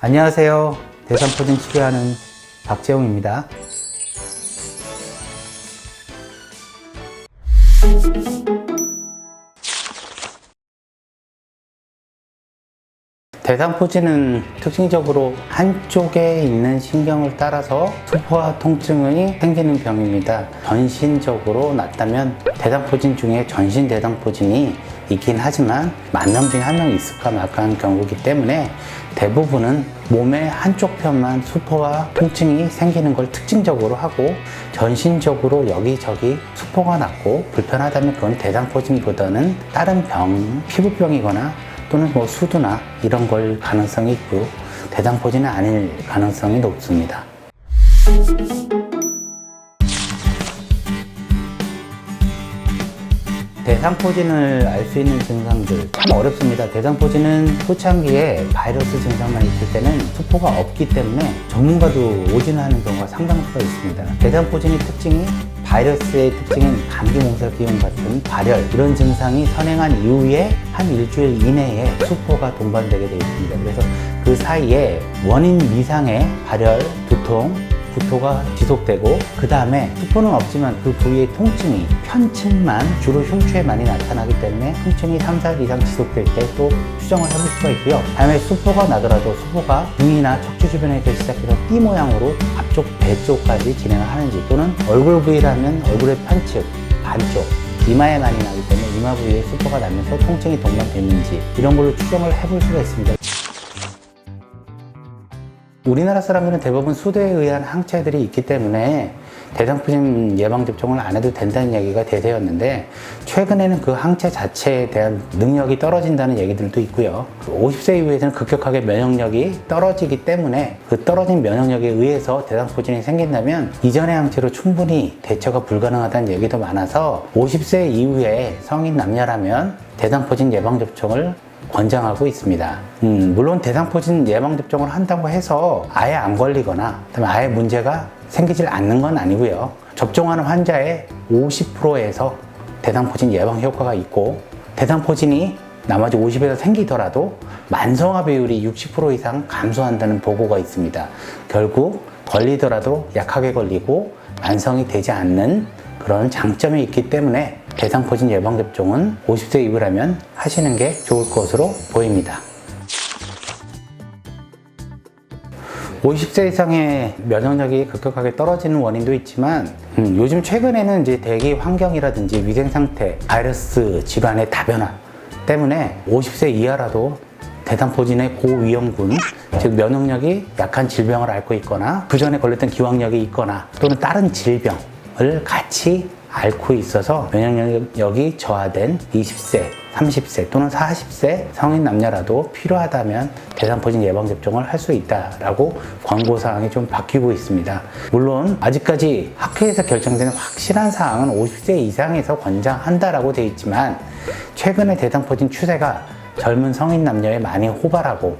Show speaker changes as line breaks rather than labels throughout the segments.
안녕하세요. 대상포진 치료하는 박재홍입니다. 대상포진은 특징적으로 한쪽에 있는 신경을 따라서 수포와 통증이 생기는 병입니다. 전신적으로 낫다면 대상포진 중에 전신 대상포진이 있긴 하지만 만 명 중에 한명 있을까 말까한 경우이기 때문에 대부분은 몸의 한쪽 편만 수포와 통증이 생기는 걸 특징적으로 하고 전신적으로 여기저기 수포가 났고 불편하다면 그건 대상포진보다는 다른 병, 피부병이거나 또는 뭐 수두나 이런 걸 가능성이 있고 대상포진은 아닐 가능성이 높습니다. 대상포진을 알 수 있는 증상들 참 어렵습니다. 대상포진은 초창기에 바이러스 증상만 있을 때는 수포가 없기 때문에 전문가도 오진을 하는 경우가 상당수가 있습니다. 대상포진의 특징이 바이러스의 특징인 감기 몽사기운 같은 발열 이런 증상이 선행한 이후에 한 일주일 이내에 수포가 동반되게 되어 있습니다. 그래서 그 사이에 원인 미상의 발열, 두통, 구토가 지속되고 그 다음에 수포는 없지만 그 부위의 통증이 편층만 주로 흉추에 많이 나타나기 때문에 통증이 3, 4일 이상 지속될 때또 추정을 해볼 수가 있고요. 다음에 수포가 나더라도 수포가 등이나 척추 주변에서 시작해서 띠 모양으로 앞쪽 배 쪽까지 진행을 하는지 또는 얼굴 부위라면 얼굴의 편측 반쪽 이마에 많이 나기 때문에 이마 부위에 수포가 나면서 통증이 동반되는지 이런 걸로 추정을 해볼 수가 있습니다. 우리나라 사람들은 대부분 수도에 의한 항체들이 있기 때문에 대상포진 예방 접종을 안 해도 된다는 얘기가 대세였는데 최근에는 그 항체 자체에 대한 능력이 떨어진다는 얘기들도 있고요. 50세 이후에는 급격하게 면역력이 떨어지기 때문에 그 떨어진 면역력에 의해서 대상포진이 생긴다면 이전의 항체로 충분히 대처가 불가능하다는 얘기도 많아서 50세 이후에 성인 남녀라면 대상포진 예방 접종을 권장하고 있습니다. 음, 물론 대상포진 예방접종을 한다고 해서 아예 안 걸리거나 그다음에 아예 문제가 생기질 않는 건 아니고요. 접종하는 환자의 50%에서 대상포진 예방 효과가 있고 대상포진이 나머지 50에서 생기더라도 만성화 비율이 60% 이상 감소한다는 보고가 있습니다. 결국 걸리더라도 약하게 걸리고 만성이 되지 않는 그런 장점이 있기 때문에 대상포진 예방접종은 50세 이후라면 하시는 게 좋을 것으로 보입니다. 50세 이상의 면역력이 급격하게 떨어지는 원인도 있지만 음, 요즘 최근에는 이제 대기 환경이라든지 위생 상태, 바이러스 질환의 다변화 때문에 50세 이하라도 대상포진의 고위험군, 즉 면역력이 약한 질병을 앓고 있거나 그 전에 걸렸던 기왕력이 있거나 또는 다른 질병 을 같이 앓고 있어서 면역력이 저하된 20세, 30세 또는 40세 성인 남녀라도 필요하다면 대상포진 예방 접종을 할 수 있다라고 권고 사항이 좀 바뀌고 있습니다. 물론 아직까지 학회에서 결정된 확실한 사항은 50세 이상에서 권장한다라고 되어 있지만 최근에 대상포진 추세가 젊은 성인 남녀에 많이 호발하고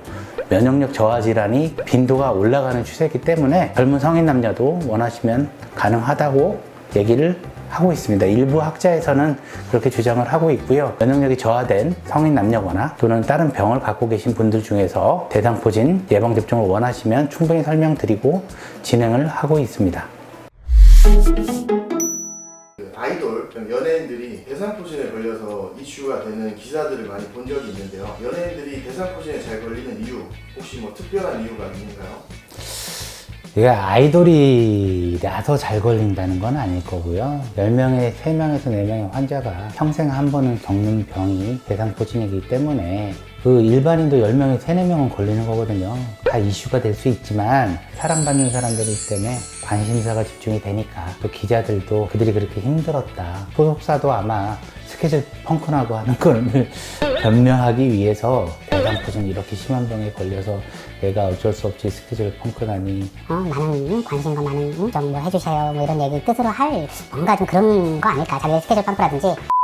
면역력 저하 질환이 빈도가 올라가는 추세이기 때문에 젊은 성인 남녀도 원하시면 가능하다고 얘기를 하고 있습니다. 일부 학자에서는 그렇게 주장을 하고 있고요. 면역력이 저하된 성인 남녀거나 또는 다른 병을 갖고 계신 분들 중에서 대상포진 예방접종을 원하시면 충분히 설명드리고 진행을 하고 있습니다.
연예인들이 대상포진에 걸려서 이슈가 되는 기사들을 많이 본 적이 있는데요. 연예인들이 대상포진에 잘 걸리는 이유, 혹시 뭐 특별한 이유가 있는가요?
이게 아이돌이라서 잘 걸린다는 건 아닐 거고요. 10명에 3명에서 4명의 환자가 평생 한 번은 겪는 병이 대상포진이기 때문에 그 일반인도 10명에 3, 4명은 걸리는 거거든요. 다 이슈가 될 수 있지만 사랑받는 사람들이기 때문에 관심사가 집중이 되니까 또 기자들도 그들이 그렇게 힘들었다. 소속사도 아마 스케줄 펑크나고 하는 걸 변명하기 위해서 대상포진 이렇게 심한 병에 걸려서 얘가 어쩔 수 없이 스케줄 펑크나니
어, 많은 관심과 많은 좀 뭐 해주셔요 뭐 이런 얘기 뜻으로 할 뭔가 좀 그런 거 아닐까 자기의 스케줄 빵꾸라든지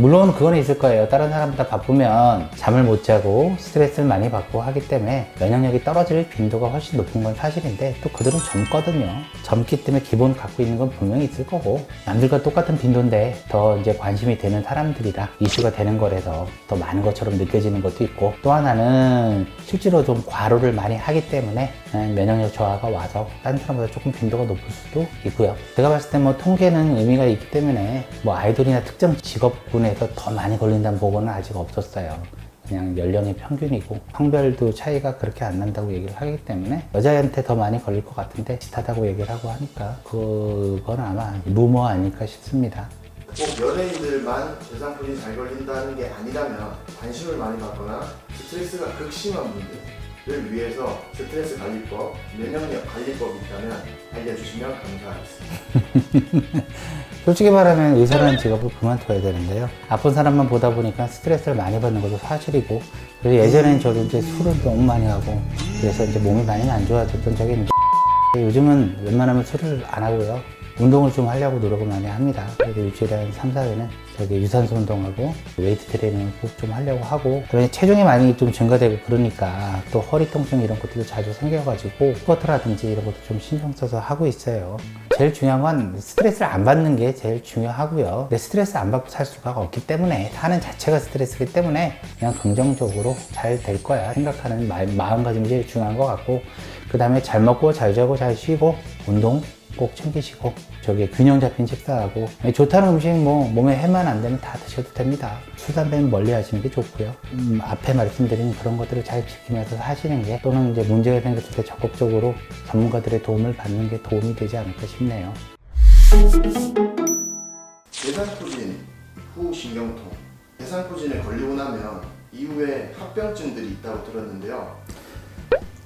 물론 그건 있을 거예요. 다른 사람보다 바쁘면 잠을 못 자고 스트레스를 많이 받고 하기 때문에 면역력이 떨어질 빈도가 훨씬 높은 건 사실인데 또 그들은 젊거든요. 젊기 때문에 기본 갖고 있는 건 분명히 있을 거고 남들과 똑같은 빈도인데 더 이제 관심이 되는 사람들이라 이슈가 되는 거라서 더 많은 것처럼 느껴지는 것도 있고 또 하나는 실제로 좀 과로를 많이 하기 때문에 음, 면역력 저하가 와서 다른 사람보다 조금 빈도가 높을 수도 있고요. 제가 봤을 때 뭐 통계는 의미가 있기 때문에 뭐 아이돌이나 특정 직업군에 서 더 많이 걸린다는 보고는 아직 없었어요. 그냥 연령의 평균이고 성별도 차이가 그렇게 안 난다고 얘기를 하기 때문에 여자한테 더 많이 걸릴 것 같은데 비슷하다고 얘기를 하고 하니까 그건 아마 루머 아닐까 싶습니다.
꼭 연예인들만 대상포진이 잘 걸린다는 게 아니라면 관심을 많이 받거나 스트레스가 극심한 분들 을 위해서 스트레스 관리법, 면역력 관리법이 있다면 알려주시면 감사하겠습니다.
솔직히 말하면 의사라는 직업을 그만둬야 되는데요. 아픈 사람만 보다 보니까 스트레스를 많이 받는 것도 사실이고, 그래서 예전엔 저도 이제 술을 너무 많이 하고, 그래서 이제 몸이 많이 안 좋아졌던 적이 있는데, 요즘은 웬만하면 술을 안 하고요. 운동을 좀 하려고 노력을 많이 합니다. 그래도 일주일에 한 3, 4회는 저기 유산소 운동하고 웨이트 트레이닝을 꼭 좀 하려고 하고 그러니 체중이 많이 좀 증가되고 그러니까 또 허리 통증 이런 것들도 자주 생겨가지고 스쿼트라든지 이런 것도 좀 신경 써서 하고 있어요. 제일 중요한 건 스트레스를 안 받는 게 제일 중요하고요. 근데 스트레스 안 받고 살 수가 없기 때문에 하는 자체가 스트레스이기 때문에 그냥 긍정적으로 잘 될 거야 생각하는 마- 마음가짐이 제일 중요한 것 같고 그 다음에 잘 먹고 잘 자고 잘 쉬고 운동 꼭 챙기시고 저기 균형 잡힌 식사하고 좋다는 음식 뭐 몸에 해만 안 되면 다 드셔도 됩니다. 술 담배는 멀리 하시는 게 좋고요. 음, 앞에 말씀드린 그런 것들을 잘 지키면서 하시는 게 또는 이제 문제가 생겼을 때 적극적으로 전문가들의 도움을 받는 게 도움이 되지 않을까 싶네요.
대상포진 후 신경통 대상포진에 걸리고 나면 이후에 합병증들이 있다고 들었는데요.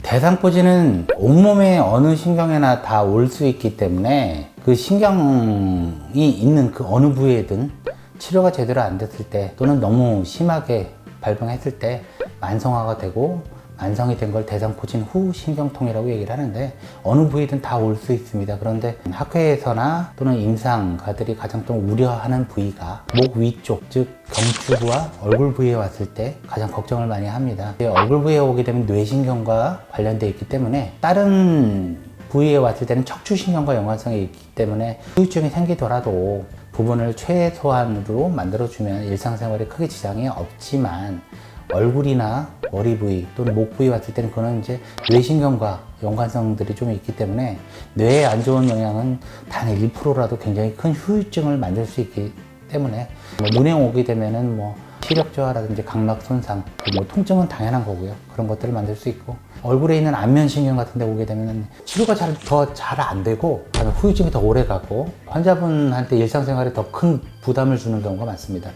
대상포진은 온몸의 어느 신경에나 다 올 수 있기 때문에 그 신경이 있는 그 어느 부위에든 치료가 제대로 안 됐을 때 또는 너무 심하게 발병했을 때 만성화가 되고 만성이 된 걸 대상포진 후 신경통이라고 얘기를 하는데 어느 부위든 다 올 수 있습니다. 그런데 학회에서나 또는 임상가들이 가장 좀 우려하는 부위가 목 위쪽 즉 경추부와 얼굴 부위에 왔을 때 가장 걱정을 많이 합니다. 얼굴 부위에 오게 되면 뇌신경과 관련되어 있기 때문에 다른 부위에 왔을 때는 척추신경과 연관성이 있기 때문에 후유증이 생기더라도 부분을 최소한으로 만들어주면 일상생활에 크게 지장이 없지만 얼굴이나 머리 부위 또는 목 부위 왔을 때는 그거는 이제 뇌신경과 연관성들이 좀 있기 때문에 뇌에 안 좋은 영향은 단 1%라도 굉장히 큰 후유증을 만들 수 있기 때문에 뭐 눈에 오게 되면은 뭐 시력 저하라든지 각막 손상, 뭐 통증은 당연한 거고요. 그런 것들을 만들 수 있고 얼굴에 있는 안면신경 같은 데 오게 되면 치료가 잘 더 잘 안 되고 후유증이 더 오래 가고 환자분한테 일상생활에 더 큰 부담을 주는 경우가 많습니다.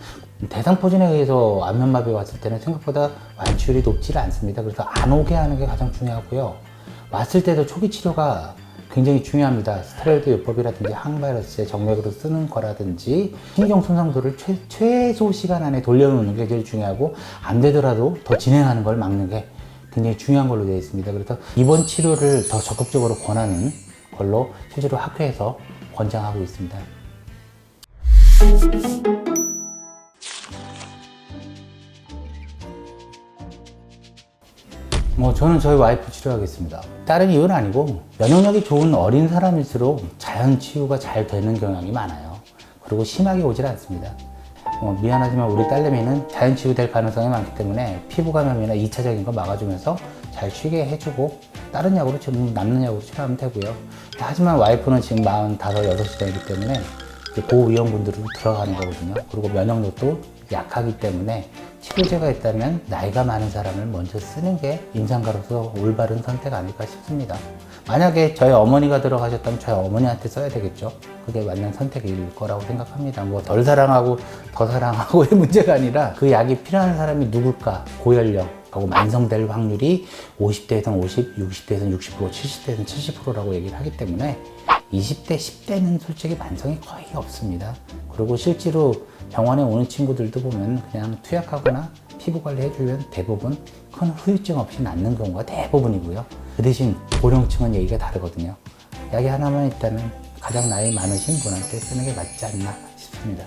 대상포진에 의해서 안면마비가 왔을 때는 생각보다 완치율이 높지를 않습니다. 그래서 안 오게 하는 게 가장 중요하고요. 왔을 때도 초기 치료가 굉장히 중요합니다. 스테로이드 요법이라든지 항바이러스제 정맥으로 쓰는 거라든지 신경 손상도를 최, 최소 시간 안에 돌려놓는 게 제일 중요하고 안 되더라도 더 진행하는 걸 막는 게 굉장히 중요한 걸로 되어 있습니다. 그래서 이번 치료를 더 적극적으로 권하는 걸로 실제로 학회에서 권장하고 있습니다. 뭐 저는 저희 와이프 치료하겠습니다. 다른 이유는 아니고 면역력이 좋은 어린 사람일수록 자연 치유가 잘 되는 경향이 많아요. 그리고 심하게 오질 않습니다. 뭐 미안하지만 우리 딸내미는 자연 치유될 가능성이 많기 때문에 피부 감염이나 2차적인 거 막아주면서 잘 쉬게 해주고 다른 약으로 지금 남는 약으로 치료하면 되고요. 하지만 와이프는 지금 45, 6시 되기 때문에 이제 고위험군들로 들어가는 거거든요. 그리고 면역력도 약하기 때문에 치료제가 있다면 나이가 많은 사람을 먼저 쓰는 게 임상가로서 올바른 선택 아닐까 싶습니다. 만약에 저희 어머니가 들어가셨다면 저희 어머니한테 써야 되겠죠. 그게 맞는 선택일 거라고 생각합니다. 뭐 덜 사랑하고 더 사랑하고의 문제가 아니라 그 약이 필요한 사람이 누굴까? 고연령. 하고 만성될 확률이 50대에서는 50, 60대에서는 60%, 70대에서는 70%라고 얘기를 하기 때문에 20대, 10대는 솔직히 만성이 거의 없습니다. 그리고 실제로 병원에 오는 친구들도 보면 그냥 투약하거나 피부 관리 해주면 대부분 큰 후유증 없이 낫는 경우가 대부분이고요. 그 대신 고령층은 얘기가 다르거든요. 약이 하나만 있다면 가장 나이 많으신 분한테 쓰는 게 맞지 않나 싶습니다.